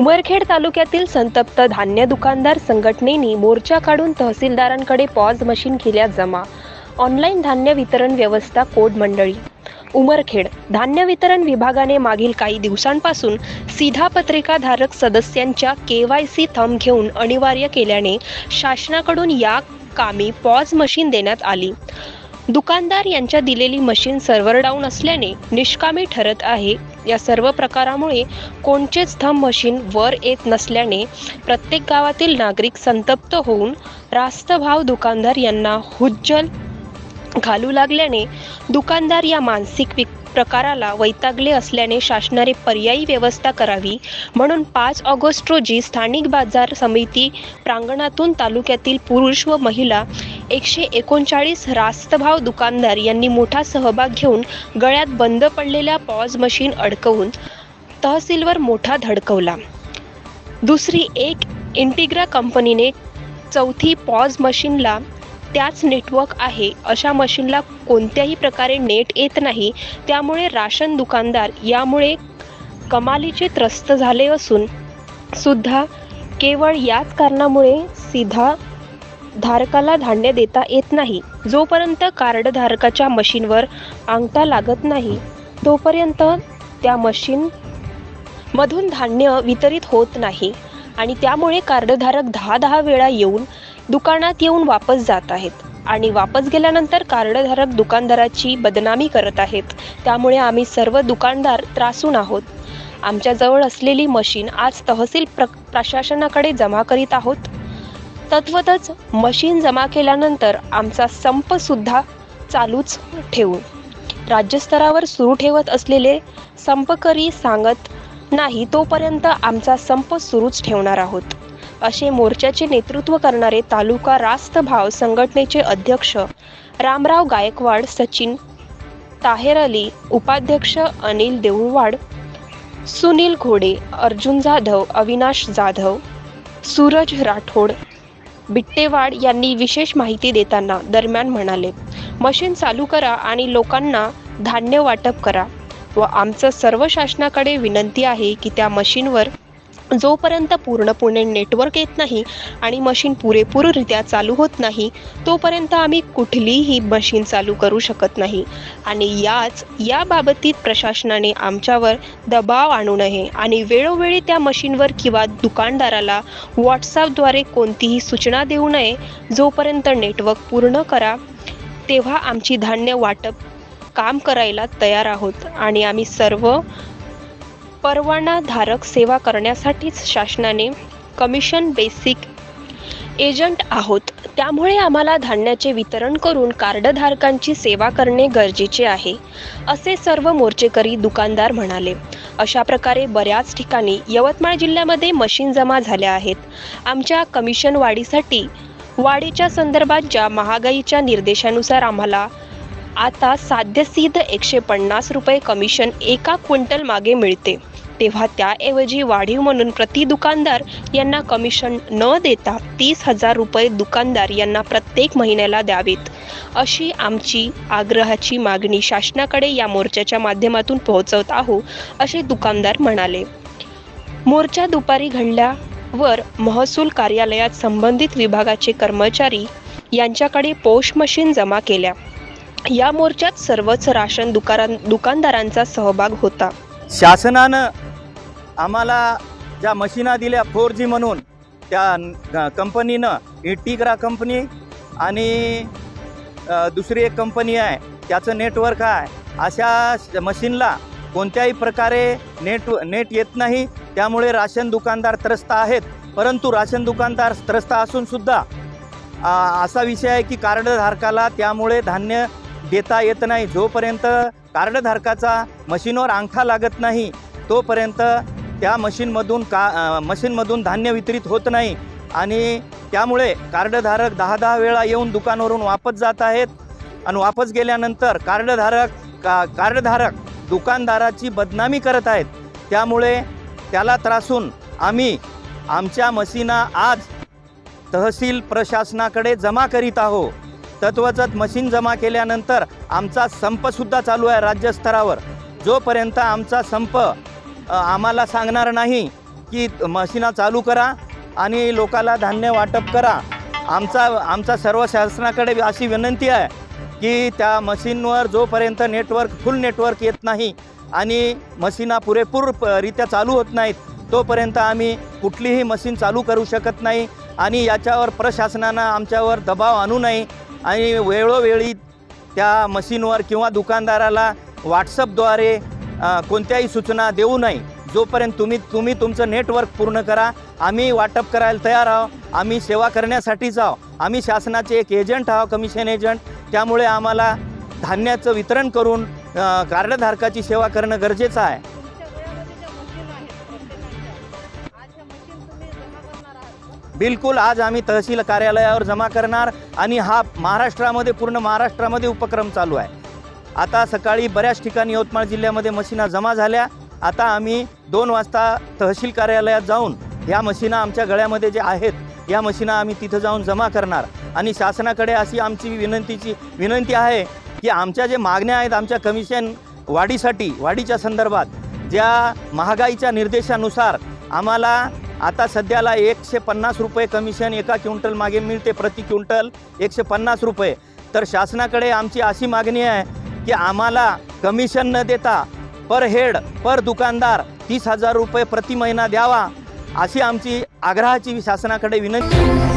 उमरखेड तालुक्यातील संतप्त धान्य दुकानदार संघटनेने मोर्चा काढून तहसीलदारांकडे पॉज मशीन केल्या जमा. ऑनलाईन धान्य वितरण व्यवस्था कोड मंडळी. उमरखेड धान्य वितरण विभागाने मागील काही दिवसांपासून सीधा पत्रिकाधारक सदस्यांच्या के वाय सी थंब घेऊन अनिवार्य केल्याने शासनाकडून या कामी पॉज मशीन देण्यात आली. दुकानदार यांच्या दिलेली मशीन सर्व्हर डाऊन असल्याने निष्कामी ठरत आहे. या सर्व प्रकारामुळे कोणचेच थंब मशीन वर येत नसल्याने प्रत्येक गावातील नागरिक संतप्त होऊन रास्त भाव दुकानदार यांना हुज्जल घालू लागल्याने दुकानदार या मानसिक विक प्रकाराला वैतागले असल्याने शासनाने पर्यायी व्यवस्था करावी म्हणून पाच ऑगस्ट रोजी स्थानिक बाजार समिती प्रांगणातून तालुक्यातील पुरुष व महिला एकशे एकोणचाळीस रास्तभाव दुकानदार यांनी मोठा सहभाग घेऊन गळ्यात बंद पडलेल्या पॉज मशीन अडकवून तहसीलवर मोठा धडकवला. दुसरी एक इंटिग्रा कंपनीने चौथी पॉज मशीनला त्याच नेटवर्क आहे. अशा मशीनला कोणत्याही प्रकारे नेट येत नाही. त्यामुळे राशन दुकानदार यामुळे कमालीचे त्रस्त झाले असून सुद्धा केवळ याच कारणामुळे सीधा धारकाला धान्य देता येत नाही. जोपर्यंत कार्डधारकाच्या मशीनवर अंगठा लागत नाही तोपर्यंत त्या मशीन मधून धान्य वितरित होत नाही. आणि त्यामुळे कार्डधारक दहा दहा वेळा येऊन दुकानात येऊन वापस जात आहेत. आणि वापस गेल्यानंतर कार्डधारक दुकानदाराची बदनामी करत आहेत. त्यामुळे आम्ही सर्व दुकानदार त्रासून आहोत. आमच्याजवळ असलेली मशीन आज तहसील प्र प्रशासनाकडे जमा करीत आहोत. तत्वतच मशीन जमा केल्यानंतर आमचा संपसुद्धा चालूच ठेवू. राज्यस्तरावर सुरू ठेवत असलेले संपकरी सांगत नाही तोपर्यंत आमचा संप सुरूच ठेवणार आहोत. असे मोर्चाचे नेतृत्व करणारे तालुका रास्त भाव संघटनेचे अध्यक्ष रामराव गायकवाड सचिन ताहेर अली उपाध्यक्ष अनिल देऊळवाड सुनील घोडे अर्जुन जाधव अविनाश जाधव सूरज राठोड बिट्टेवाड यांनी विशेष माहिती देताना दरम्यान म्हणाले मशीन चालू करा आणि लोकांना धान्य वाटप करा व आमचं सर्व शासनाकडे विनंती आहे की त्या मशीनवर जोपर्यंत पूर्णपणे नेटवर्क येत नाही आणि मशीन पुरेपूररित्या चालू होत नाही तोपर्यंत आम्ही कुठलीही मशीन चालू करू शकत नाही. आणि याच या बाबतीत प्रशासनाने आमच्यावर दबाव आणू नये आणि वेळोवेळी त्या मशीनवर किंवा दुकानदाराला व्हॉट्सॲपद्वारे कोणतीही सूचना देऊ नये जोपर्यंत नेटवर्क पूर्ण करा तेव्हा आमची धान्य वाटप काम करायला तयार आहोत आणि आम्ही सर्व परवानाधारक सेवा करण्यासाठीच शासनाने कमिशन बेसिक एजंट आहोत. त्यामुळे आम्हाला धान्याचे वितरण करून कार्डधारकांची सेवा करणे गरजेचे आहे असे सर्व मोर्चेकरी दुकानदार म्हणाले. अशा प्रकारे बऱ्याच ठिकाणी यवतमाळ जिल्ह्यामध्ये मशीन जमा झाल्या आहेत. आमच्या कमिशन वाढीसाठी वाढीच्या संदर्भात ज्या महागाईच्या निर्देशानुसार आम्हाला आता साध्यसिद्ध एकशे पन्नास रुपये कमिशन एका क्विंटल मागे मिळते. तेव्हा त्याऐवजी वाढीव म्हणून प्रति दुकानदार यांना कमिशन न देता तीस हजार रुपये दुकानदार यांना प्रत्येक महिन्याला द्यावेत. अशी आमची आग्रहाची मागणी शासनाकडे या मोर्चाच्या माध्यमातून पोहोचवत आहो असे दुकानदार म्हणाले. मोर्चा दुपारी घडल्यावर महसूल कार्यालयात संबंधित विभागाचे कर्मचारी यांच्याकडे पोष मशीन जमा केल्या. या मोर्चात सर्वच राशन दुकान दुकानदारांचा सहभाग होता. शासनानं आम्हाला ज्या मशीना दिल्या फोर जी म्हणून त्या कंपनीनं इटिग्रा कंपनी आणि दुसरी एक कंपनी आहे त्याचं नेटवर्क आहे अशा मशीनला कोणत्याही प्रकारे नेट नेट येत नाही त्यामुळे राशन दुकानदार त्रस्त आहेत. परंतु राशन दुकानदार त्रस्त असूनसुद्धा असा विषय आहे की कार्डधारकाला त्यामुळे धान्य देता येत नाही. जोपर्यंत कार्डधारकाचा मशीनवर अंगठा लागत नाही तोपर्यंत त्या मशीनमधून का मशीनमधून धान्य वितरित होत नाही. आणि त्यामुळे कार्डधारक दहा दहा वेळा येऊन दुकानावरून वापस जात आहेत. आणि वापस गेल्यानंतर कार्डधारक का कार्डधारक दुकानदाराची बदनामी करत आहेत. त्यामुळे त्याला त्रासून आम्ही आमच्या मशीना आज तहसील प्रशासनाकडे जमा करीत आहो. तत्वचत मशीन जमा केल्यानंतर आमचा संपसुद्धा चालू आहे राज्यस्तरावर. जोपर्यंत आमचा संप आम्हाला सांगणार नाही की मशीना चालू करा आणि लोकाला धान्य वाटप करा. आमचा आमचा सर्व शासनाकडे अशी विनंती आहे की त्या मशीनवर जोपर्यंत नेटवर्क फुल नेटवर्क येत नाही आणि मशीना पुरेपूर रित्या चालू होत नाहीत तोपर्यंत आम्ही कुठलीही मशीन चालू करू शकत नाही आणि याच्यावर प्रशासनानं आमच्यावर दबाव आणू नये आणि वेळोवेळी त्या मशीनवर किंवा दुकानदाराला व्हॉट्सअपद्वारे कोणत्याही सूचना देऊ नये. जोपर्यंत तुम्ही तुम्ही तुमचं नेटवर्क पूर्ण करा आम्ही वाटप करायला तयार आहोत. आम्ही सेवा करण्यासाठीच आहो आम्ही शासनाचे एक एजंट आहोत कमिशन एजंट त्यामुळे आम्हाला धान्याचं वितरण करून कार्डधारकाची सेवा करणं गरजेचं आहे. बिलकुल आज आम्ही तहसील कार्यालयावर जमा करणार आणि हा महाराष्ट्रामध्ये पूर्ण महाराष्ट्रामध्ये उपक्रम चालू आहे. आता सकाळी बऱ्याच ठिकाणी यवतमाळ जिल्ह्यामध्ये मशीना जमा झाल्या. आता आम्ही दोन वाजता तहसील कार्यालयात जाऊन ह्या मशीना आमच्या गळ्यामध्ये जे आहेत या मशीना आम्ही तिथं जाऊन जमा करणार. आणि शासनाकडे अशी आमची विनंतीची विनंती आहे की आमच्या जे मागण्या आहेत आमच्या कमिशन वाढीसाठी वाढीच्या संदर्भात ज्या महागाईच्या निर्देशानुसार आम्हाला आता सध्याला एकशे पन्नास रुपये कमिशन एका क्विंटल मागे मिळते प्रति क्विंटल एकशे पन्नास रुपये. तर शासनाकडे आमची अशी मागणी आहे की आम्हाला कमिशन न देता पर हेड पर दुकानदार तीस हजार रुपये प्रति महिना द्यावा अशी आमची आग्रहाची शासनाकडे विनंती.